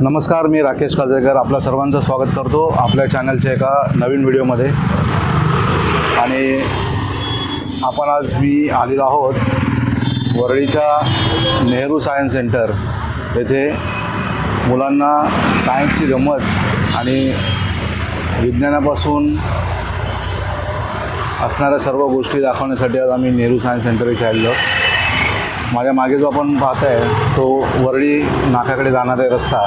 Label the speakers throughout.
Speaker 1: नमस्कार मी राकेश काजळेकर आपल्या सर्वांचं स्वागत करतो आपल्या चॅनलच्या एका नवीन व्हिडिओमध्ये आणि आपण आज मी आलेलो आहोत वरळीच्या नेहरू सायन्स सेंटर येथे मुलांना सायन्सची गंमत आणि विज्ञानापासून असणाऱ्या सर्व गोष्टी दाखवण्यासाठी आज आम्ही नेहरू सायन्स सेंटर इथे आलेलो आहोत. माझ्या मागे जो आपण पाहत आहे तो वरळी नाकाकडे जाणारा रस्ता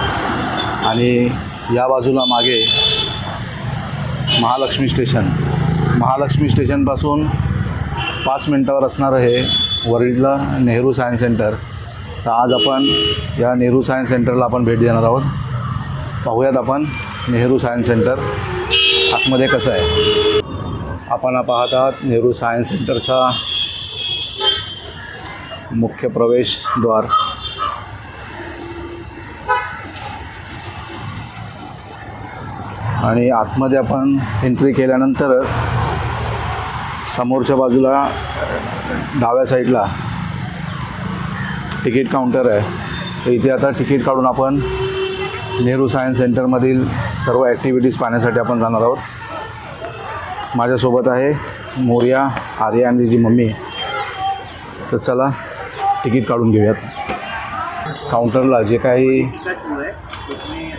Speaker 1: आणि या बाजूला मागे महालक्ष्मी स्टेशन. महालक्ष्मी स्टेशनपासून पाच मिनटावर असणारं हे वरळीला नेहरू सायन्स सेंटर. तर आज आपण या नेहरू सायन्स सेंटरला आपण भेट देणार आहोत. पाहूयात आपण नेहरू सायन्स सेंटर आतमध्ये कसं आहे. आपण पाहत आहात नेहरू सायन्स सेंटरचा मुख्य प्रवेशद्वार आणि आतमध्ये आपण एंट्री केल्यानंतर समोरच्या बाजूला डाव्या साईडला तिकीट काउंटर आहे. तर इथे आता तिकीट काढून आपण नेहरू सायन्स सेंटरमधील सर्व ॲक्टिव्हिटीज पाहण्यासाठी आपण जाणार आहोत. माझ्यासोबत आहे मोर्या आर्या आणि तिची मम्मी. तर चला तिकीट काढून घेऊयात. काउंटरला जे काही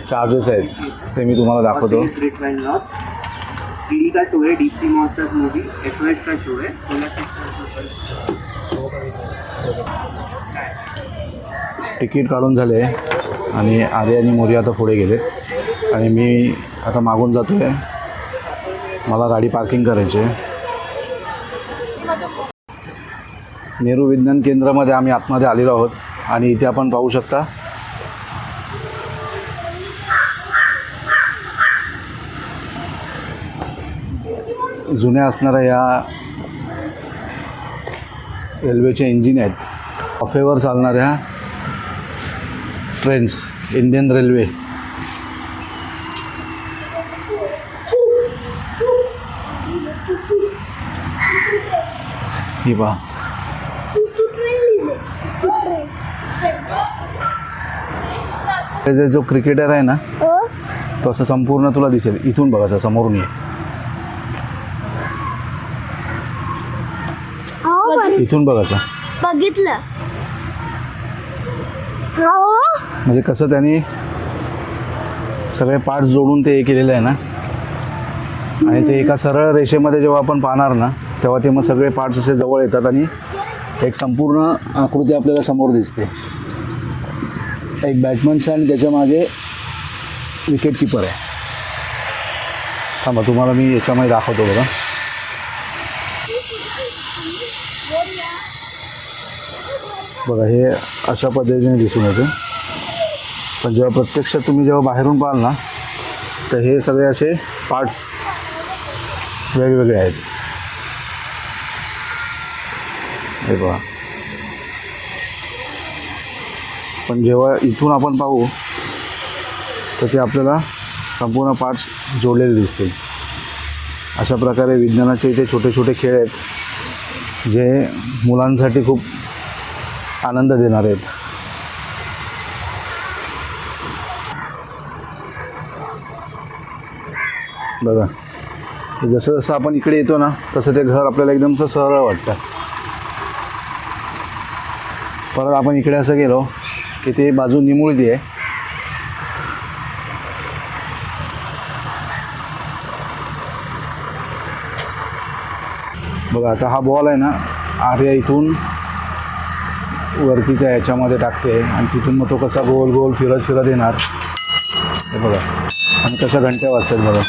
Speaker 1: चार्जेस आहेत ते मी तुम्हाला दाखवतो.
Speaker 2: का शो है डीप सी मॉन्स्टर्स मूवी का शो है
Speaker 1: तिकीट काढून झाले आणि आर्य आणि मोरी आता पुढे गेलेत. आणि मी आता मागून जातो आहे मला गाडी पार्किंग करायची आहे. नेहरू विज्ञान केंद्रामध्ये आम्ही आतमध्ये आलेलो आहोत. आणि इथे आपण पाहू शकता जुन्या असणाऱ्या या रेल्वेचे इंजिन आहेत. ऑफेवर चालणाऱ्या ट्रेन्स इंडियन रेल्वे. ही पहा. हे जो क्रिकेटर आहे ना तो असं संपूर्ण तुला दिसेल. इथून बघ असं समोरून ये. इथून बघ असं.
Speaker 3: बघितलं. हो.
Speaker 1: म्हणजे कसं त्यांनी सगळे पार्ट्स जोडून ते हे केलेलं आहे ना? आणि ते एका सरळ रेषेमध्ये जेव्हा आपण पाहणार ना तेव्हा ते मग सगळे पार्ट्स असे जवळ येतात आणि एक संपूर्ण आकृती आपल्याला समोर दिसते. एक बॅटमनचा आणि त्याच्यामागे विकेट किपर आहे. थांबा तुम्हाला मी याच्यामध्ये दाखवतो बघा. बघा हे अशा पद्धतीने दिसून येते. पण जेव्हा प्रत्यक्ष तुम्ही जेव्हा बाहेरून पाहाल ना तर हे सगळे असे पार्ट्स वेगवेगळे आहेत. हे बघा. पण जेव्हा इथून आपण पाहू तर ते आपल्याला संपूर्ण पार्ट्स जोडलेले दिसतील. अशा प्रकारे विज्ञानाचे इथे छोटे छोटे खेळ आहेत जे मुलांसाठी खूप आनंद देणार आहेत. बघा. जसं जसं आपण इकडे येतो ना तसं ते घर आपल्याला एकदमचं सरळ वाटतं. परत आपण इकडे असं गेलो की ते बाजू निमुळती आहे. बघा आता हा बॉल आहे ना आर्या इथून वरती त्या ह्याच्यामध्ये टाकते आणि तिथून मग तो कसा गोल गोल फिरत फिरत येणार. हे बघा. आणि कशा घंट्या वाजतात बघा.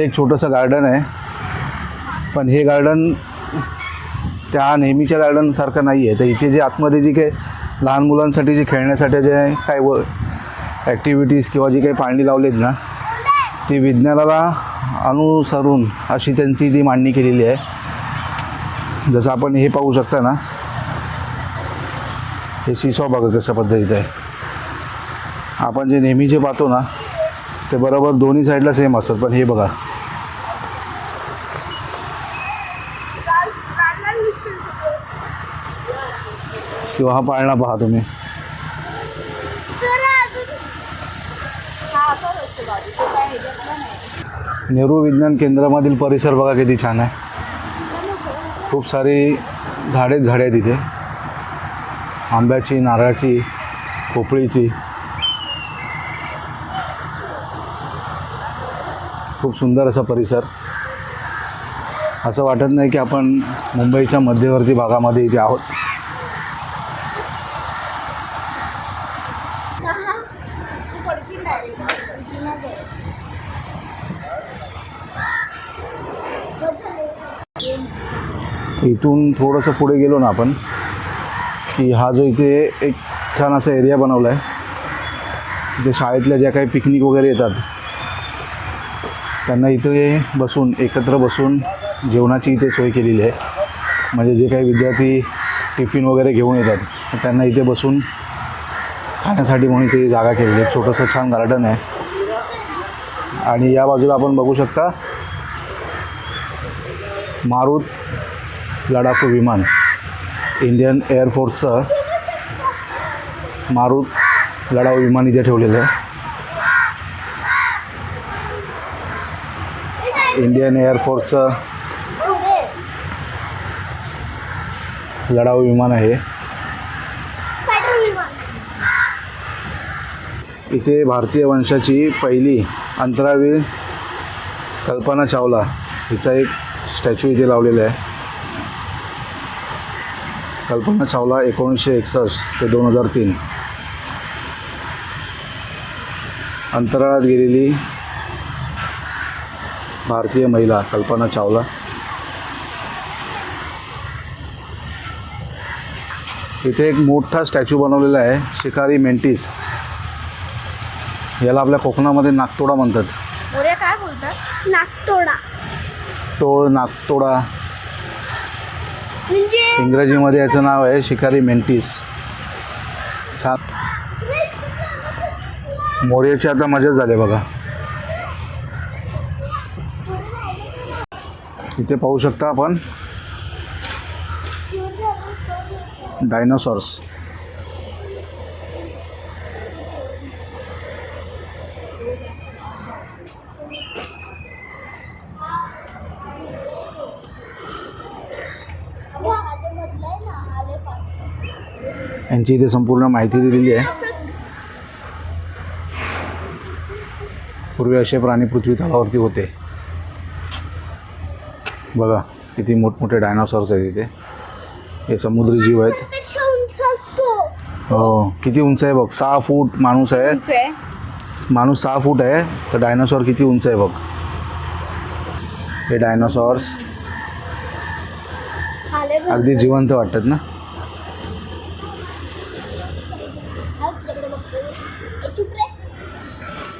Speaker 1: एक छोटंसं गार्डन आहे. पण हे गार्डन त्या नेहमीच्या गार्डनसारखं नाही आहे तर इथे जे आतमध्ये जी काही लहान मुलांसाठी जे खेळण्यासाठी जे काय व ॲक्टिव्हिटीज किंवा जी काही पाळणी लावलीत ना ती विज्ञानाला अनुसरून अशी त्यांची ती मांडणी केलेली आहे. जसं आपण हे पाहू शकता ना हे सिसॉ बघा कशा पद्धतीत आहे. आपण जे नेहमी जे पाहतो ना ते बरोबर दोन्ही साईडला सेम असतात पण हे बघा. किंवा हा पाळणा पहा तुम्ही. नेहरू विज्ञान केंद्रामधील परिसर बघा किती छान आहे. खूप सारी झाडेच झाडे आहेत तिथे आंब्याची नारळाची पोपळीची खूप सुंदर असा परिसर. असं वाटत नाही की आपण मुंबईच्या मध्यवर्ती भागामध्ये इथे आहोत. इथून थोडंसं पुढे गेलो ना आपण की हा जो इथे एक छान असा एरिया बनवला आहे इथे शाळेतल्या ज्या काही पिकनिक वगैरे येतात त्यांना इथे बसून एकत्र बसून जेवणाची इथे सोय केलेली आहे. म्हणजे जे काही विद्यार्थी टिफिन वगैरे घेऊन येतात त्यांना इथे बसून खाण्यासाठी म्हणून इथे जागा केलेली आहे. छोटंसं छान गार्डन आहे. आणि या बाजूला आपण बघू शकता मारुत लडाखू विमान इंडियन एअरफोर्सचं मारुत लढाऊ विमान इथे ठेवलेलं आहे. इंडियन एअरफोर्सचं लढाऊ विमान आहे. इथे भारतीय वंशाची पहिली अंतरावीर कल्पना चावला. हिचा एक स्टॅच्यू इथे लावलेला आहे. कल्पना चावला एकोणीसशे एकसष्ट ते दोन हजार तीन. अंतराळात गेलेली भारतीय महिला कल्पना चावला. इथे एक मोठा स्टॅच्यू बनवलेला आहे शिकारी मेंटिस. याला आपल्या कोकणामध्ये नागतोडा म्हणतात.
Speaker 3: काय बोलतात? नागतोडा.
Speaker 1: टोळ नागतोडा.
Speaker 3: म्हणजे?
Speaker 1: इंग्रजीमध्ये याचं नाव आहे शिकारी मेंटिस. छान. मोर्याची आता मजा झाली बघा. इथे पाहू शकता आपण. डायनोसॉर्स यांची इथे संपूर्ण माहिती दिलेली आहे. पूर्वी असे प्राणी पृथ्वी तलावरती होते. बघा किती मोठमोठे डायनासॉर्स आहेत इथे. हे समुद्री जीव आहेत.
Speaker 3: पेक्षा उंच असतो.
Speaker 1: हो किती उंच आहे बघ सहा फूट माणूस आहे. माणूस सहा फूट आहे तर डायनासॉर किती उंच आहे बघ. हे डायनासॉर्स. अगदी जिवंत वाटतात ना?
Speaker 3: हा.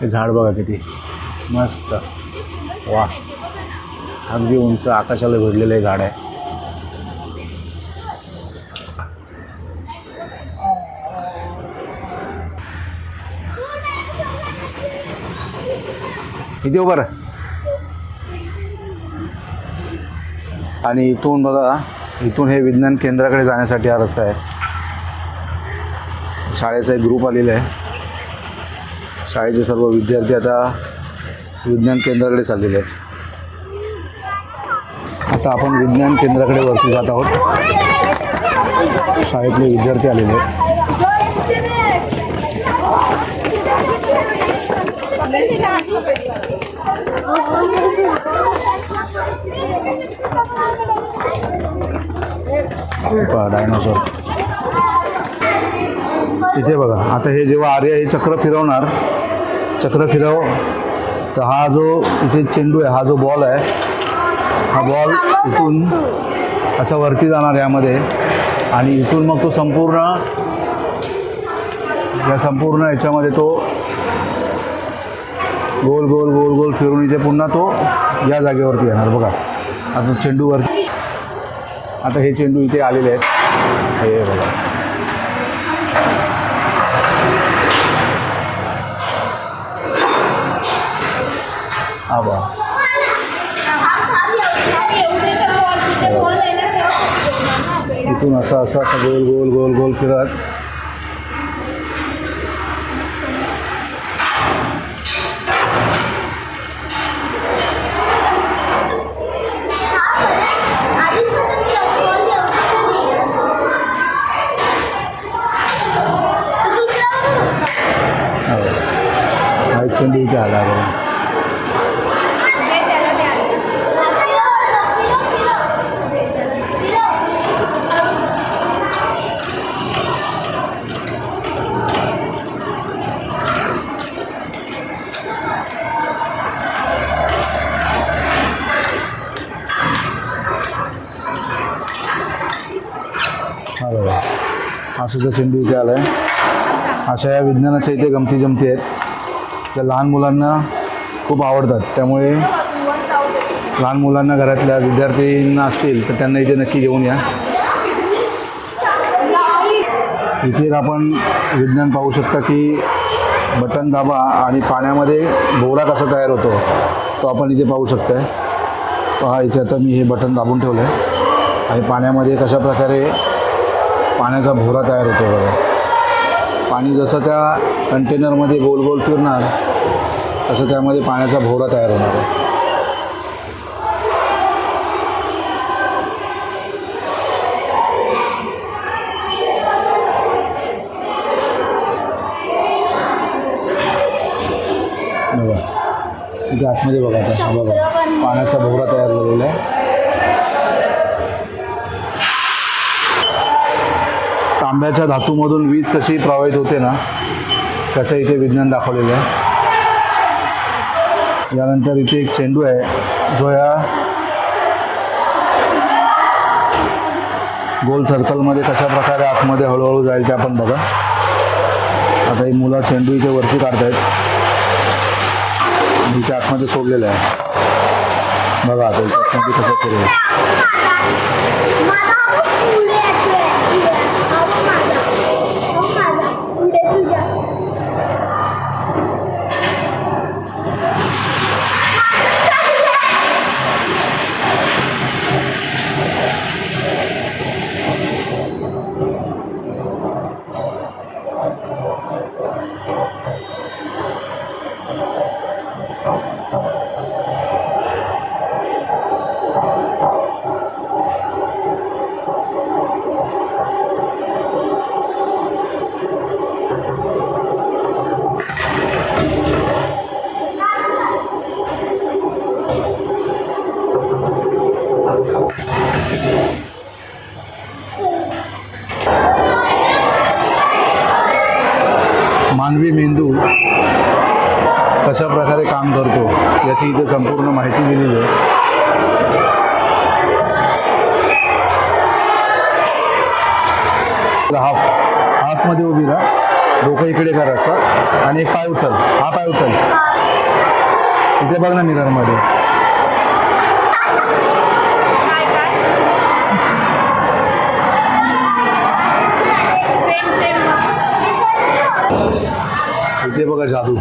Speaker 1: हे झाड बघा किती. मस्त. वा. अगदी उंच आकाशाला भिडलेलं हे झाड आहे. इथे उभं आणि इथून बघा इथून हे विज्ञान केंद्राकडे जाण्यासाठी हा रस्ता आहे. शाळेचा एक ग्रुप आलेला आहे. शाळेचे सर्व विद्यार्थी आता विज्ञान केंद्राकडे चाललेले आहेत. आता आपण विज्ञान केंद्राकडे वरती जात आहोत. शाळेतले विद्यार्थी आलेले आहेत. डायनोसॉर इथे बघा आता हे जेव्हा आर्य हे चक्र फिरवणार चक्र फिरव तर हा जो इथे चेंडू आहे हा जो बॉल आहे हा बॉल इथून असा वरती जाणार यामध्ये. आणि इथून मग तो संपूर्ण या संपूर्ण याच्यामध्ये तो गोल गोल गोल गोल फिरून इथे पुन्हा तो या जागेवरती येणार. बघा. आता चेंडूवरती आता हे चेंडू इथे आलेले आहेत. हे बघा. असं असं असं गोल गोल गोल गोल फिरत. हा सुद्धा चेंडू इथे आला आहे अशा या विज्ञानाच्या इथे गमती जमती आहेत. त्या लहान मुलांना खूप आवडतात. त्यामुळे लहान मुलांना घरातल्या विद्यार्थ्यांना असतील तर त्यांना इथे नक्की घेऊन या. इथे आपण विज्ञान पाहू शकता की बटन दाबा आणि पाण्यामध्ये भोवरा कसा तयार होतो तो आपण इथे पाहू शकताय. पहा इथे आता मी हे बटन दाबून ठेवलं आहे आणि पाण्यामध्ये कशा प्रकारे पाण्याचा भोरा तयार होतो बघा. पाणी जसं त्या कंटेनरमध्ये गोल गोल फिरणार तसं त्यामध्ये पाण्याचा भोवरा तयार होणार आहे. बघा. इथे आतमध्ये बघा आता. बघा. पाण्याचा भोवरा तयार झालेला आहे. तांब्याच्या धातूमधून वीज कशी प्रवाहित होते ना त्याचं इथे विज्ञान दाखवलेलं आहे. यानंतर इथे एक चेंडू आहे जो या गोल सर्कलमध्ये कशा प्रकारे आतमध्ये हळूहळू जाईल ते आपण बघा. आता ही मुलं चेंडू इथे वरती काढतायत. हिच्या आतमध्ये सोडलेलं आहे. बघा आता आतमध्ये कसं फिरेल. मानवी मेंदू कशा प्रकारे काम करतो याची इथे संपूर्ण माहिती दिलेली आहे. हाफ हाफमध्ये उभी राहा. डोकं इकडे करा असं. आणि एक पाय उचल. हा पाय उचल. इथे बघ ना मिररमध्ये इथे बघा जादू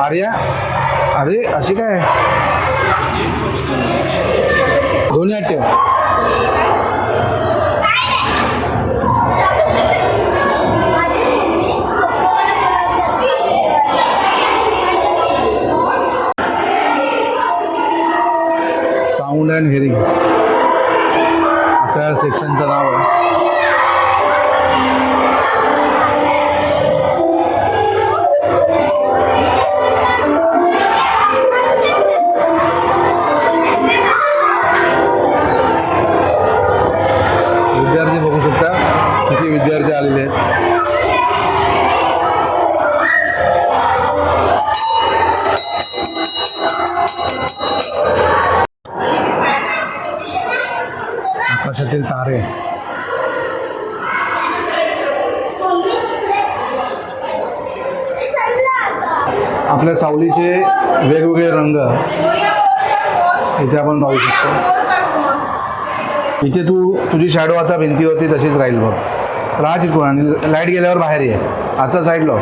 Speaker 1: आर्या अरे अशी काय दोन्ही ठेव साऊंड अँड हिअरिंग असं सेक्शनचं नाव आहे आपण पाहू शकतो. इथे तू तुझी शॅडो आता भिंतीवरती तशीच राहील बघ. राहा चिटकून आणि लाइट गेल्यावर बाहेर ये. आजचा साईड लाव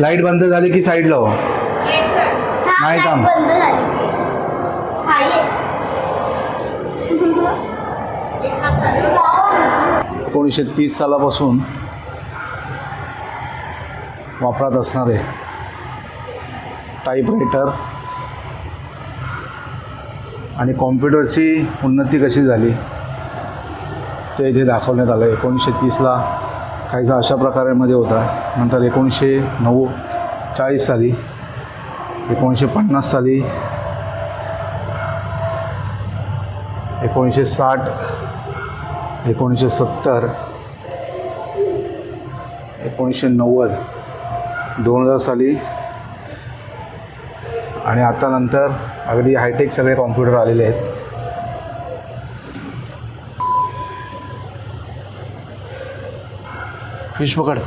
Speaker 1: लाइट बंद झाली की साईड लाव नाही थांब.
Speaker 3: ये.
Speaker 1: एकोणीसशे तीस सालापासून वापरात असणारे टाईपरायटर आणि कॉम्प्युटरची उन्नती कशी झाली? ते इथे दाखवण्यात आलं. एकोणीसशे तीसला काहीसा अशा प्रकारेमध्ये होता. नंतर एकोणीसशे नऊ चाळीस साली एकोणीसशे पन्नास साली एकोणीसशे साठ एकोणीसशे सत्तर एकोणीसशे नव्वद दोन हजार साली आणि आता नंतर अगदी हायटेक सगळे कॉम्प्युटर आलेले आहेत. फिश पकड.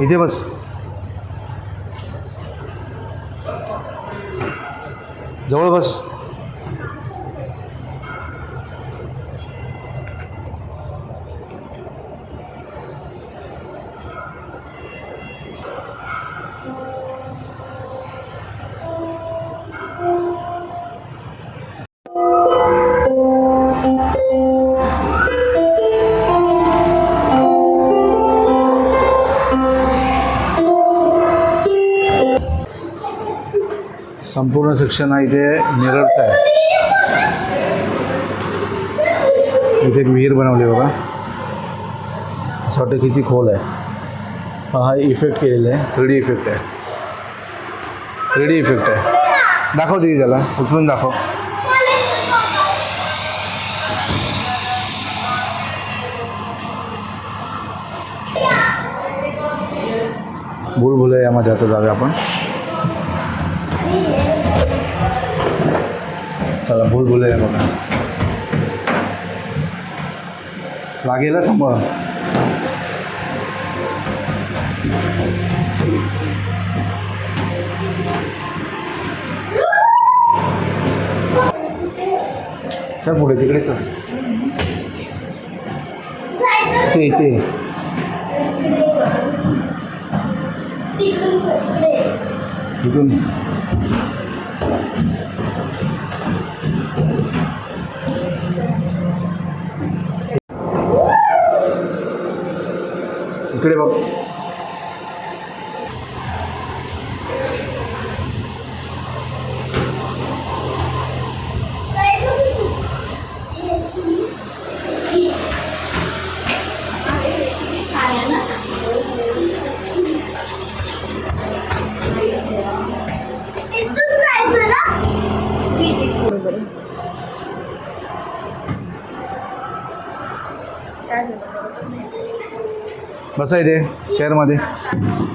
Speaker 1: इथे बस. जवळ बस. संपूर्ण सेक्शन हा इथे मिररचा आहे. इथे एक विहीर बनवली बघा. असं वाटतं किती खोल आहे. हा इफेक्ट केलेला आहे. थ्री डी इफेक्ट आहे. थ्री डी इफेक्ट आहे. दाखव तिथे त्याला. उचलून दाखव. भूल यामध्ये आता जाऊया आपण. चला भूल भुलैया बघा. लागेल समोर चल पुढे तिकडे चल. ते
Speaker 3: पुढे.
Speaker 1: इथून. इकडे बघ
Speaker 3: इथून जायचं
Speaker 1: बसा इथे चेअरमध्ये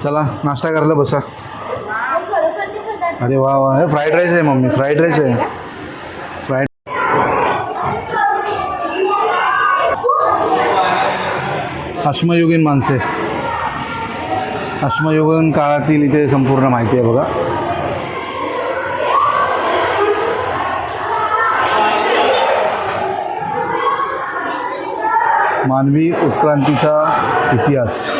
Speaker 1: चला नाश्ता करायला बसा. अरे वा वा हे फ्राईड राईस आहे मम्मी फ्राईड राईस आहे. फ्राईड अश्मयुगीन माणसे. अश्मयुगीन काळातील इथे संपूर्ण माहिती आहे बघा. मानवी उत्क्रांतीचा इतिहास.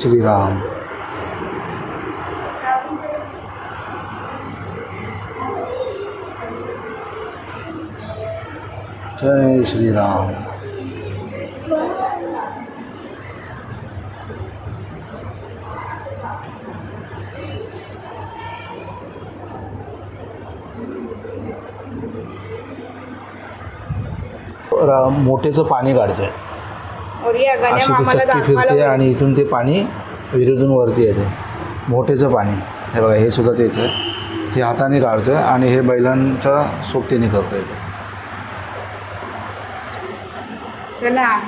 Speaker 1: श्रीराम। जय श्रीराम। मोठेचं पाणी
Speaker 4: काढते
Speaker 1: अशी ती चक्की फिरते आणि इथून ते पाणी विहिरीतून वरती येते. मोठेचं पाणी. हे बघा हे सुद्धा तेच आहे. हे हाताने काढतोय आणि हे बैलांच्या सोबतीने करतोय ते.
Speaker 4: चला.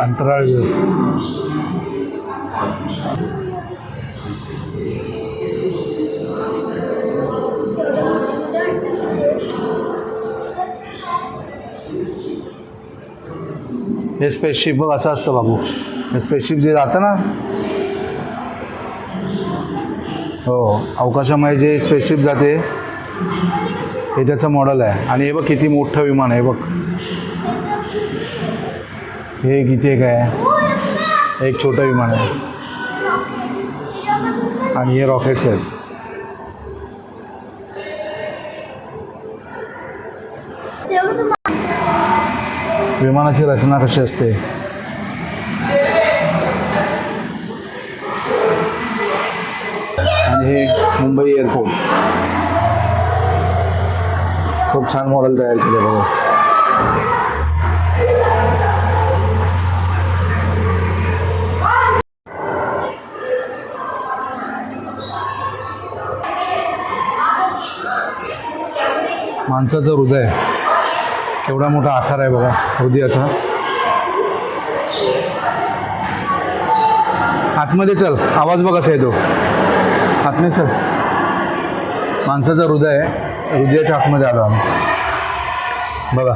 Speaker 1: अंतराळ हे स्पेसशिप बघ असं असतं बाबू. हे स्पेसशिप जे जातं ना? हो अवकाशामध्ये जे स्पेसशिप जाते हे त्याचं मॉडेल आहे. आणि हे बघ किती मोठं विमान आहे बघ. हे किती एक आहे. एक छोटं विमान आहे. आणि हे रॉकेट्स आहेत. विमानाची रचना कशी असते? आणि हे मुंबई एअरपोर्ट. खूप छान मॉडेल तयार केले बघा. माणसाचं हृदय केवढा मोठा आकार आहे बघा हृदयाचा. आतमध्ये चल आवाज बघ कसा येतो. आतमध्ये चल. माणसाचं हृदय आहे हृदयाच्या आतमध्ये आलो आम्ही. बघा.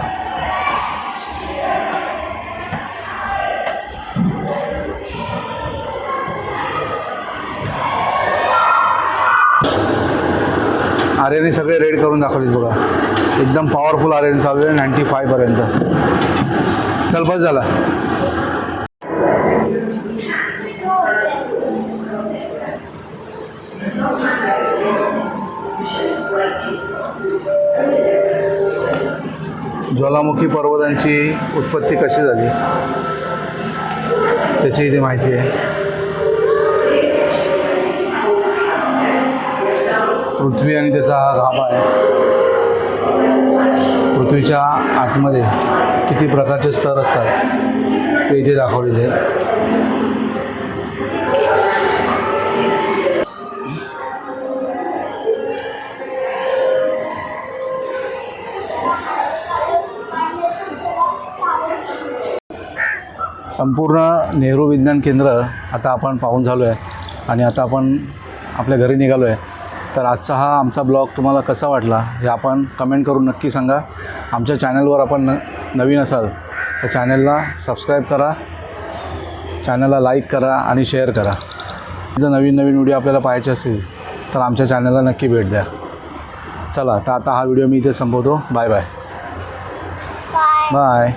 Speaker 1: आर्यने सगळे रेड करून दाखवलीत बघा. एकदम पॉवरफुल आर्यन चालू आहे नाईन्टी फायपर्यंत चल बस झाला. ज्वालामुखी पर्वतांची उत्पत्ती कशी झाली? त्याची इथे माहिती आहे. पृथ्वी आणि त्याचा हा गाभा आहे. पृथ्वीच्या आतमध्ये किती प्रकारचे स्तर असतात ते इथे दाखवलेले आहेत. संपूर्ण नेहरू विज्ञान केंद्र आता आपण पाहून झालो आहे आणि आता आपण आपल्या घरी निघालो आहे तर आजचा हा आमचा ब्लॉग तुम्हाला कसा वाटला हे आपण कमेंट करून नक्की सांगा. आमच्या चॅनलवर आपण न नवीन असाल तर चॅनलला सबस्क्राईब करा चॅनलला लाईक करा आणि शेअर करा. जर नवीन नवीन व्हिडिओ आपल्याला पाहायचे असेल तर आमच्या चॅनलला नक्की भेट द्या. चला तर आता हा व्हिडिओ मी इथे संपवतो. Bye bye.
Speaker 3: बाय.
Speaker 1: बाय.